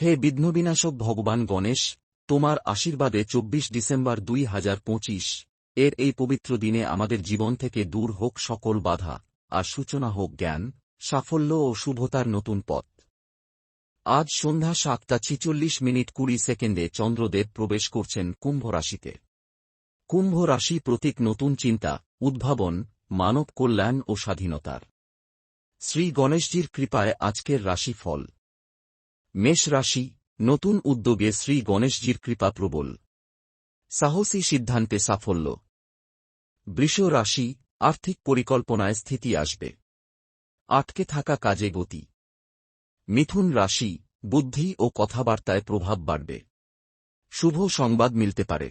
হে বিঘ্নবিনাশক ভগবান গণেশ, তোমার আশীর্বাদে চব্বিশ ডিসেম্বর দুই হাজার পঁচিশ। এর এই পবিত্র দিনে আমাদের জীবন থেকে দূর হোক সকল বাধা, আর সূচনা হোক জ্ঞান, সাফল্য ও শুভতার নতুন পথ। আজ সন্ধ্যা সাতটা ছিচল্লিশ মিনিট কুড়ি সেকেন্ডে চন্দ্রদেব প্রবেশ করছেন কুম্ভ রাশিতে। কুম্ভ রাশি প্রতীক নতুন চিন্তা, উদ্ভাবন, মানব কল্যাণ ও স্বাধীনতার। শ্রী গণেশজির কৃপায় আজকের রাশি ফল মেষ রাশি, নতুন উদ্যোগে শ্রী গণেশজির কৃপা প্রবল। সাহসী সিদ্ধান্তে সাফল্য। বৃষ রাশি, আর্থিক পরিকল্পনায় স্থিতি আসবে। আটকে থাকা কাজে গতি। মিথুন রাশি, বুদ্ধি ও কথাবার্তায় প্রভাব বাড়বে। শুভ সংবাদ মিলতে পারে।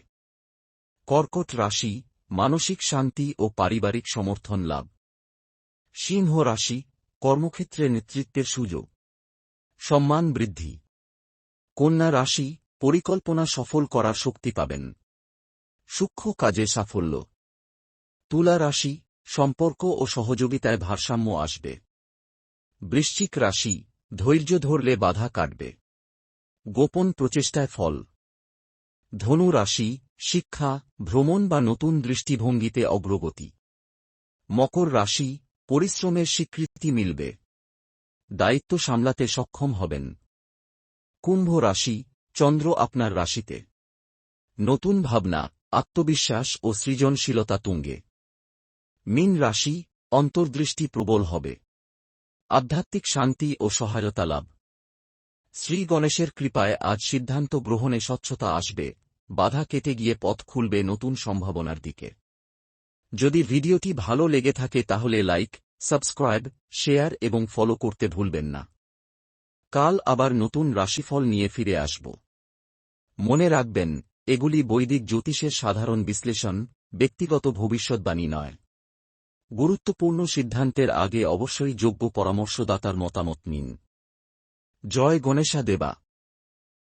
কর্কট রাশি, মানসিক শান্তি ও পারিবারিক সমর্থন লাভ। সিংহ রাশি, কর্মক্ষেত্রে নেতৃত্বের সুযোগ। সম্মান বৃদ্ধি। কন্যা রাশি, পরিকল্পনা সফল করার শক্তি পাবেন। সূক্ষ্ম কাজে সাফল্য। তুলা রাশি, সম্পর্ক ও সহযোগিতায় ভারসাম্য আসবে। বৃশ্চিক রাশি, ধৈর্য ধরলে বাধা কাটবে। গোপন প্রচেষ্টায় ফল। ধনু রাশি, শিক্ষা, ভ্রমণ বা নতুন দৃষ্টিভঙ্গিতে অগ্রগতি। মকর রাশি, পরিশ্রমের স্বীকৃতি মিলবে। দায়িত্ব সামলাতে সক্ষম হবেন। কুম্ভ রাশি, চন্দ্র আপনার রাশিতে। নতুন ভাবনা, আত্মবিশ্বাস ও সৃজনশীলতা তুঙ্গে। মিন রাশি, অন্তর্দৃষ্টি প্রবল হবে। আধ্যাত্মিক শান্তি ও সহায়তা লাভ। শ্রী গণেশের কৃপায় আজ সিদ্ধান্ত গ্রহণে স্বচ্ছতা আসবে, বাধা কেটে গিয়ে পথ খুলবে নতুন সম্ভাবনার দিকে। যদি ভিডিওটি ভালো লেগে থাকে তাহলে লাইক সাবস্ক্রাইব, শেয়ার এবং ফলো করতে ভুলবেন না। কাল আবার নতুন রাশিফল নিয়ে ফিরে আসব। মনে রাখবেন, এগুলি বৈদিক জ্যোতিষের সাধারণ বিশ্লেষণ, ব্যক্তিগত ভবিষ্যৎবাণী নয়। গুরুত্বপূর্ণ সিদ্ধান্তের আগে অবশ্যই যোগ্য পরামর্শদাতার মতামত নিন। জয় গণেশা দেবা।